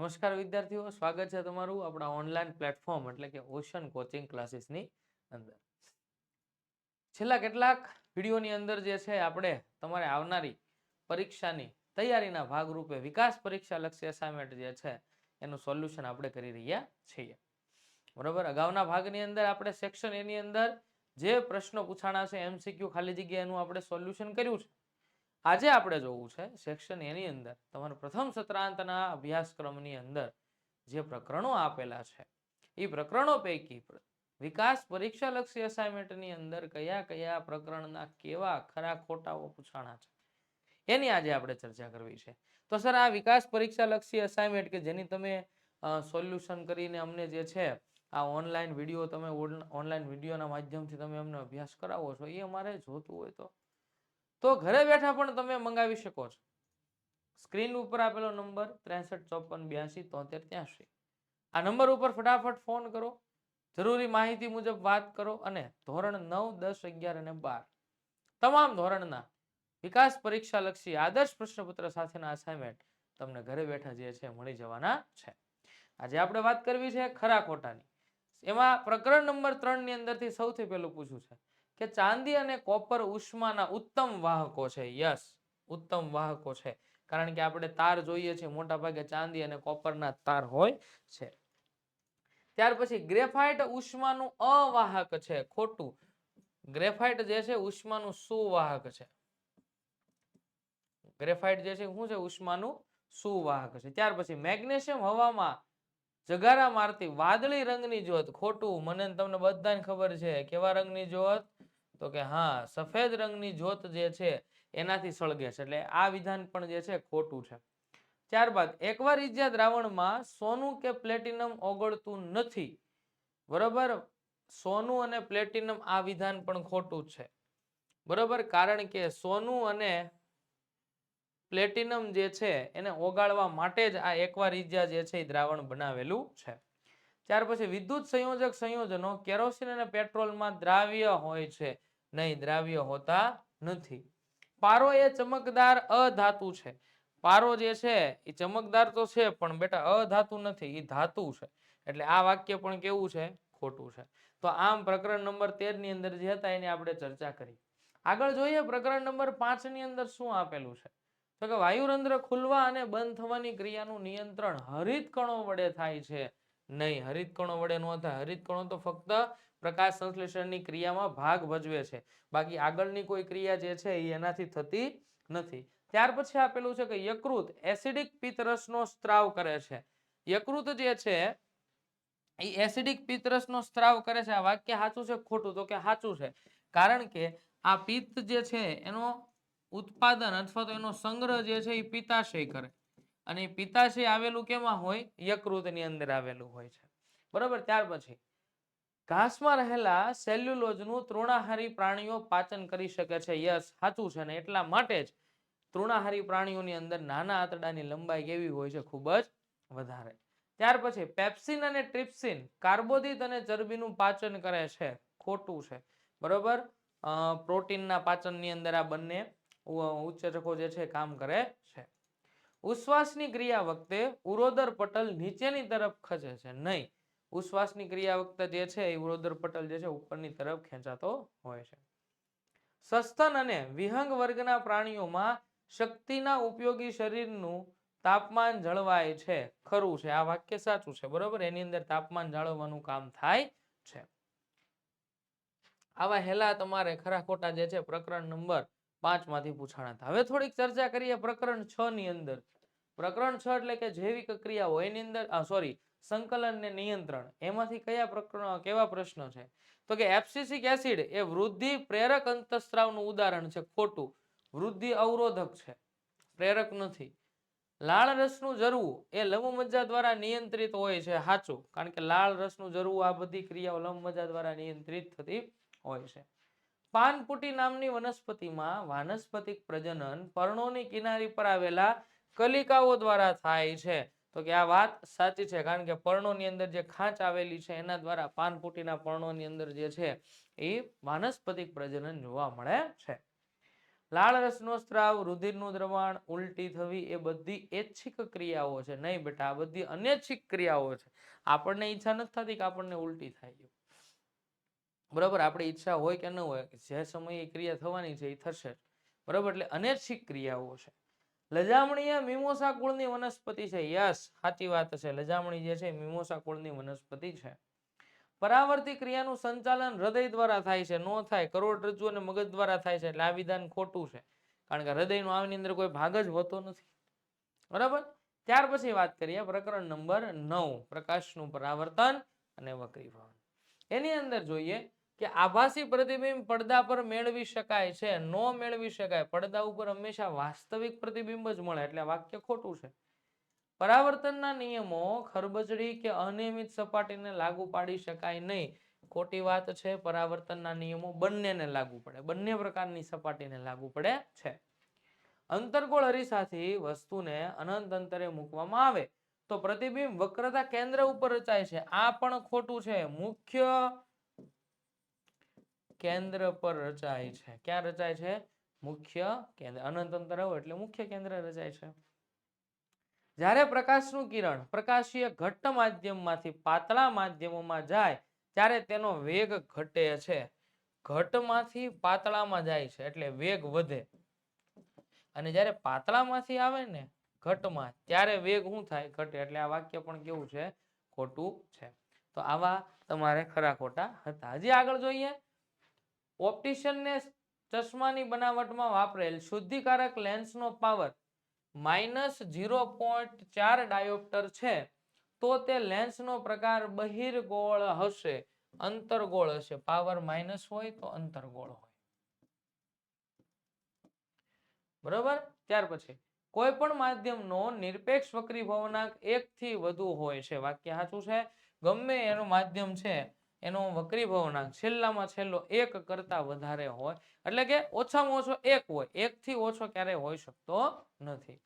નમસ્કાર વિદ્યાર્થીઓ, સ્વાગત છે તમારું આપણા ઓનલાઈન પ્લેટફોર્મ એટલે કે ઓશન કોચિંગ ક્લાસીસની અંદર. છેલ્લા કેટલાક વિડીયોની અંદર જે છે આપણે તમારે આવનારી પરીક્ષાની તૈયારીના ભાગરૂપે વિકાસ પરીક્ષા લક્ષી અસાઇનમેન્ટ જે છે એનું સોલ્યુશન આપણે કરી રહ્યા છીએ. બરોબર? અગાઉના ભાગની અંદર આપણે સેક્શન એની અંદર જે પ્રશ્નો પૂછાણા છે એમસીક્યુ ખાલી જગ્યાએનું આપણે સોલ્યુશન કર્યું છે. આજે આપણે જોવું છે સેક્શન એની અંદર તમારા પ્રથમ સત્રાંતના અભ્યાસક્રમની અંદર જે પ્રકરણો આપેલા છે, એ પ્રકરણો પૈકી વિકાસ પરીક્ષા લક્ષી અસાઇનમેન્ટની અંદર કયા કયા પ્રકરણના કેવા ખરા ખોટાઓ પૂછાણા છે, એની આજે આપણે ચર્ચા કરવી છે. તો સર, આ વિકાસ પરીક્ષા લક્ષી અસાઇનમેન્ટ કે જેની તમે સોલ્યુશન કરીને અમને જે છે, આ ઓનલાઈન વીડિયો તમે ઓનલાઈન વિડીયોના માધ્યમથી તમે અમને અભ્યાસ કરાવો છો, એ અમારે જોતું હોય તો તો ઘરે બેઠા પણ તમે મંગાવી શકો છો. સ્ક્રીન ઉપર આપેલો નંબર ત્રેસઠ, ચોપન, બ્યાસી, તોતેર ત્યાંસી આ નંબર ઉપર ફટાફટ ફોન કરો. જરૂરી માહિતી મુજબ વાત કરો અને ધોરણ નવ, દસ, અગિયાર અને બાર. તમામ ધોરણના વિકાસ પરીક્ષા લક્ષી આદર્શ પ્રશ્નપત્ર સાથેના અસાઇનમેન્ટ તમને ઘરે બેઠા જે છે મળી જવાના છે. આજે આપણે વાત કરવી છે ખરા ખોટાની. એમાં પ્રકરણ નંબર ત્રણની અંદરથી સૌથી પહેલું પૂછ્યું છે. કે ચાંદી અને કોપર ઉષ્માના ઉત્તમ વાહકો છે. યસ, ઉત્તમ વાહકો છે. કારણ કે આપણે તાર જોઈએ છીએ મોટા ભાગે ચાંદી અને કોપરના તાર હોય છે. ત્યાર પછી ગ્રેફાઇટ ઉષ્માનું અવાહક છે, ખોટું. ગ્રેફાઇટ જે છે, ઉષ્માનું સુવાહક છે. ગ્રેફાઇટ જે છે, શું છે? ઉષ્માનું સુવાહક છે. ત્યાર પછી મેગ્નેશિયમ હવામાં જગારા મારતી વાદળી રંગની જોત ખોટું. મને તમને બધાને ખબર છે. કેવા રંગની જ્યોત? તો કે, હા, સફેદ રંગની જ્યોત જે છે એનાથી સળગે છે. એટલે આ વિધાન પણ જે છે ખોટું છે. ત્યારબાદ, એકવાર ઇજા દ્રાવણમાં સોનું કે પ્લેટિનમ ઓગળતું નથી, બરોબર? સોનું અને પ્લેટિનમ આ વિધાન પણ ખોટું છે. બરોબર? કારણ કે સોનું અને પ્લેટિનમ જે છે એને ઓગાળવા માટે જ આ એકવાર ઇજા જે છે એ દ્રાવણ બનાવેલું છે. ત્યાર પછી, વિદ્યુત સંયોજક સંયોજનો કેરોસીન અને પેટ્રોલમાં દ્રાવ્ય હોય છે. નહીં, દ્રાવ્ય હોતા નથી. પારો એ ચમકદાર અધાતુ છે. પારો જે છે, એ ચમકદાર તો છે, પણ બેટા, અધાતુ નથી એ ધાતુ છે. એટલે આ વાક્ય પણ કેવું છે? ખોટું છે. તો આમ પ્રકરણ નંબર તેરની અંદર જે હતા, એની આપણે ચર્ચા કરી. આગળ જોઈએ પ્રકરણ નંબર પાંચની અંદર શું આપેલું છે? તો કે વાયુરંધ્ર ખુલવા અને બંધ થવાની ક્રિયાનું નિયંત્રણ હરિત કણો વડે થાય છે. નહીં હરિત કણો વડે ન થાય. હરિત કણો તો ફક્ત પ્રકાશ સંશ્લેષણની ક્રિયામાં ભાગ ભજવે છે. બાકી આગળની કોઈ ક્રિયા જે છે એ એનાથી થતી નથી. ત્યાર પછી આપેલું છે કે યકૃત એસિડિક પિત્તરસનો સ્ત્રાવ કરે છે. યકૃત જે છે એ એસિડિક પિત્તરસનો સ્ત્રાવ કરે છે. આ વાક્ય સાચું છે ખોટું? તો કે સાચું છે. કારણ કે આ પિત્ત જે છે એનો ઉત્પાદન અથવા તો એનો સંગ્રહ જે છે એ પિત્તાશય કરે. અને પિત્તાશય આવેલું કેમાં હોય? યકૃતની અંદર આવેલું હોય છે. બરોબર? ત્યાર પછી ઘાસમાં રહેલા સેલ્યુલોઝનું તૃણાહારી પ્રાણીઓ પાચન કરી શકે છે. યસ, સાચું છે ને? એટલા માટે જ તૃણાહારી પ્રાણીઓની અંદર નાના આંતરડાની લંબાઈ કેવી હોય છે? ખૂબ જ વધારે. ત્યાર પછી પેપ્સિન અને ટ્રિપ્સિન કાર્બોદિત અને ચરબીનું પાચન કરે છે. ખોટું છે. બરોબર? પ્રોટીનના પાચનની અંદર આ બંને ઉ- જે છે કામ કરે છે. ઉશ્વાસની ક્રિયા વખતે ઉરોદર પટલ નીચેની તરફ ખસે છે. નહીં. ઉશ્વાસની ક્રિયા વખતે જે છે એ ઉરોદર પટલ જે છે ઉપરની તરફ ખેંચાતો હોય છે. સસ્તન અને વિહંગ વર્ગના પ્રાણીઓમાં શક્તિના ઉપયોગી શરીરનું તાપમાન જળવાય છે. ખરું છે, આ વાક્ય સાચું છે, બરોબર? એની અંદર તાપમાન જાળવવાનું કામ થાય છે. આવા હેલા તમારે ખરા ખોટા જે છે પ્રકરણ નંબર પાંચમાંથી પૂછાણા હતા. હવે થોડીક ચર્ચા કરીએ પ્રકરણ છ ની અંદર. પ્રકરણ છ એટલે કે જૈવિક ક્રિયાઓ. એની અંદર સોરી સંકલન ને નિયંત્રણ, એમાંથી કયા પ્રકરણ, કેવા પ્રશ્નો છે? તો કે એપ્સિસિક એસિડ એ વૃદ્ધિ પ્રેરક અંતસ્ત્રાવનું ઉદાહરણ છે, ખોટું. વૃદ્ધિ અવરોધક છે, પ્રેરક નથી. લાળ રસનું જરવું એ લંબમજ્જા દ્વારા નિયંત્રિત હોય છે સાચું કારણ કે લાળ રસનું જરવું આ બધી ક્રિયાઓ લંબમજ્જા દ્વારા નિયંત્રિત થતી હોય છે. પાનપુટી નામની વનસ્પતિમાં વાનસ્પતિક પ્રજનન પર્ણોની કિનારી પર આવેલા કલિકાઓ દ્વારા થાય છે. તો કે આ વાત સાચી છે, કારણ કે પર્ણોની અંદર જે ખાંચ આવેલી છે, એના દ્વારા પાનપુટીના પર્ણોની અંદર જે છે, એ વાનસ્પતિક પ્રજનન જોવા મળે છે. લાળ રસનો સ્ત્રાવ, રુધિરનું દ્રવાણ, ઉલટી થવી, એ બધી ઐચ્છિક ક્રિયાઓ છે. નહીં બેટા, આ બધી અનૈચ્છિક ક્રિયાઓ છે. આપણને ઈચ્છા નથી થતી કે આપણને ઉલટી થાય બરાબર, આપણી ઈચ્છા હોય કે ન હોય, જે સમયે ક્રિયા થવાની છે, એ થશે. બરાબર, એટલે અનૈચ્છિક ક્રિયાઓ છે. લજામણી એ મિમોસા કુળની વનસ્પતિ છે. યસ, સાચી વાત છે. લજામણી જે છે મીમોસા કુળની વનસ્પતિ છે. પરાવર્તી ક્રિયાનું સંચાલન હૃદય દ્વારા થાય છે. નો થાય. કરોડરજ્જુ અને મગજ દ્વારા થાય છે. એટલે આ વિધાન ખોટું છે. કારણ કે હૃદયનો આની અંદર કોઈ ભાગ જ હોતો નથી. બરાબર? ત્યાર પછી વાત કરીએ પ્રકરણ નંબર નવ. પ્રકાશનું પરાવર્તન અને વક્રીભવન. એની અંદર જોઈએ કે આભાસી પ્રતિબિંબ પડદા પર મેળવી શકાય છે, ન મેળવી શકાય. પડદા ઉપર હંમેશા વાસ્તવિક પ્રતિબિંબ જ મળે, એટલે વાક્ય ખોટું છે. પરાવર્તનના નિયમો ખરબચડી કે અનિયમિત સપાટીને લાગુ પાડી શકાય નહીં. ખોટી વાત છે, પરાવર્તનના નિયમો બંનેને લાગુ પડે, બંને પ્રકારની સપાટીને લાગુ પડે છે. અંતર્ગોળ અરીસાથી વસ્તુને અનંત અંતરે મૂકવામાં આવે. તો પ્રતિબિંબ વક્રતા કેન્દ્ર ઉપર રચાય છે. આ પણ ખોટું છે. મુખ્ય કેન્દ્ર પર રચાય છે. ક્યાં રચાય છે? મુખ્ય કેન્દ્ર, અનંત અંતર એટલે મુખ્ય કેન્દ્ર રચાય છે. જ્યારે પ્રકાશનું કિરણ પ્રકાશીય ઘટ્ટ માધ્યમમાંથી પાતળા માધ્યમોમાં જાય, ત્યારે તેનો વેગ ઘટે છે. ઘટમાંથી પાતળામાં જાય છે એટલે વેગ વધે. અને જ્યારે પાતળામાંથી આવે ને ઘટમાં ત્યારે વેગ શું થાય? ઘટે. એટલે આ વાક્ય પણ કેવું છે? ખોટું છે. તો આવા તમારે ખરા ખોટા હતા. હજી આગળ જોઈએ. ઓપ્ટિશિયનને ચશ્માની બનાવટમાં વાપરેલ શુદ્ધિકારક લેન્સનો પાવર માઇનસ ઝીરો પોઈન્ટ ચાર ડાયોપ્ટર છે, તો તે લેન્સનો પ્રકાર બહિર્ગોળ હશે, અંતરગોળ હશે. પાવર માઇનસ હોય તો અંતરગોળ હોય. બરોબર? ત્યાર પછી કોઈ પણ માધ્યમનો નિરપેક્ષ વક્રીભવનાંક એક થી વધુ હોય છે. વાક્ય સાચું છે? ગમે એનું માધ્યમ છે. એનો વક્રીભવનાંક છેલ્લામાં છેલ્લો એક કરતા વધારે હોય. એટલે કે ઓછામાં ઓછો એક હોય. એક થી ઓછો ક્યારે હોઈ શકતો નથી.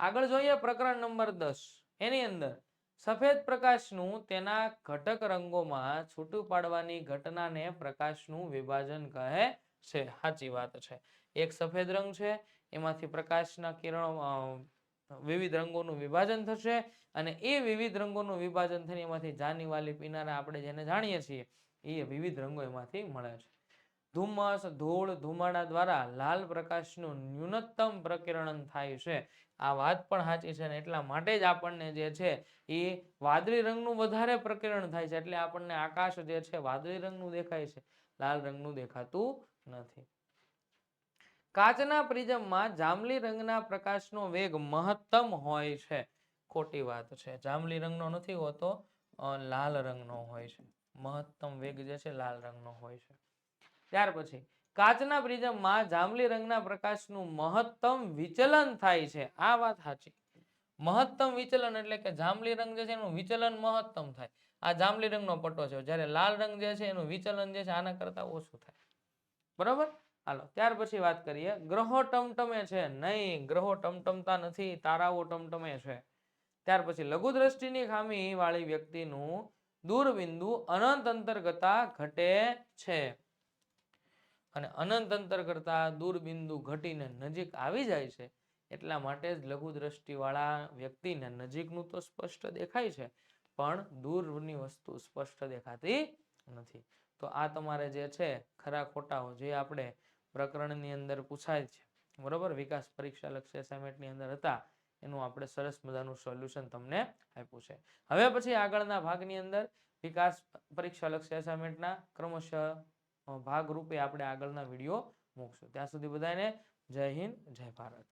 આગળ જોઈએ પ્રકરણ નંબર દસ. એની અંદર સફેદ પ્રકાશનું તેના ઘટક રંગોમાં છૂટું પાડવાની ઘટનાને પ્રકાશનું વિભાજન કહે છે. સાચી વાત છે. એક સફેદ રંગ છે. એમાંથી પ્રકાશના કિરણો વિવિધ રંગોનું વિભાજન થશે અને એ વિવિધ રંગોનું વિભાજન થઈને એમાંથી જાની વાલી પીનારા આપણે જેને જાણીએ છીએ, એ વિવિધ રંગો એમાંથી મળે છે. ધુમ્મસ, ધૂળ, ધુમાડા દ્વારા લાલ પ્રકાશનું ન્યૂનતમ પ્રકિરણન થાય છે. આ વાત પણ સાચી છે ને એટલા માટે જ આપણને જે છે એ વાદળી રંગનું વધારે પ્રકિરણ થાય છે. એટલે આપણને આકાશ જે છે વાદળી રંગનું દેખાય છે. લાલ રંગનું દેખાતું નથી. કાચના પ્રિઝમમાં જાંબલી રંગના પ્રકાશનો વેગ મહત્તમ હોય છે. ખોટી વાત છે. જાંબલી રંગનો નથી હોતો લાલ રંગનો હોય છે. મહત્તમ વેગ જે છે લાલ રંગનો હોય છે. ત્યાર પછી, કાચના પ્રિઝમમાં જાંબલી રંગના પ્રકાશનું મહત્તમ વિચલન થાય છે. આ વાત સાચી. મહત્તમ વિચલન એટલે કે જાંબલી રંગ જે છે એનું વિચલન મહત્તમ થાય. આ જાંબલી રંગનો પટ્ટો છે. જ્યારે લાલ રંગ જે છે એનું વિચલન જે છે આના કરતા ઓછું થાય. બરોબર? હાલો, ત્યાર પછી વાત કરીએ. ગ્રહો ટમટમે છે? નહીં, ગ્રહો ટમટમતા નથી, તારાઓ ટમટમે છે. ત્યાર પછી લઘુ દ્રષ્ટિની ખામી વાળી વ્યક્તિનું દૂરબિંદુ અનંત અંતર ઘટે છે. અને અનંત અંતર કરતા દૂરબિંદુ ઘટીને નજીક આવી જાય છે, એટલા માટે જ લઘુ દ્રષ્ટિવાળા વ્યક્તિને નજીકનું તો સ્પષ્ટ દેખાય છે, પણ દૂરની વસ્તુ સ્પષ્ટ દેખાતી નથી. તો આ તમારે જે છે, ખરા ખોટાઓ જે આપણે પ્રકરણની અંદર પૂછાય છે. બરોબર? વિકાસ પરીક્ષા લક્ષી અસાઇનમેન્ટની અંદર હતા. એનું આપણે સરસ મજાનું સોલ્યુશન તમને આપ્યું છે. હવે પછી આગળના ભાગની અંદર વિકાસ પરીક્ષા લક્ષી અસાઇનમેન્ટના ક્રમશઃ ભાગરૂપે આપણે આગળના વીડિયો મૂકશું. ત્યાં સુધી બધાને જય હિન્દ, જય ભારત.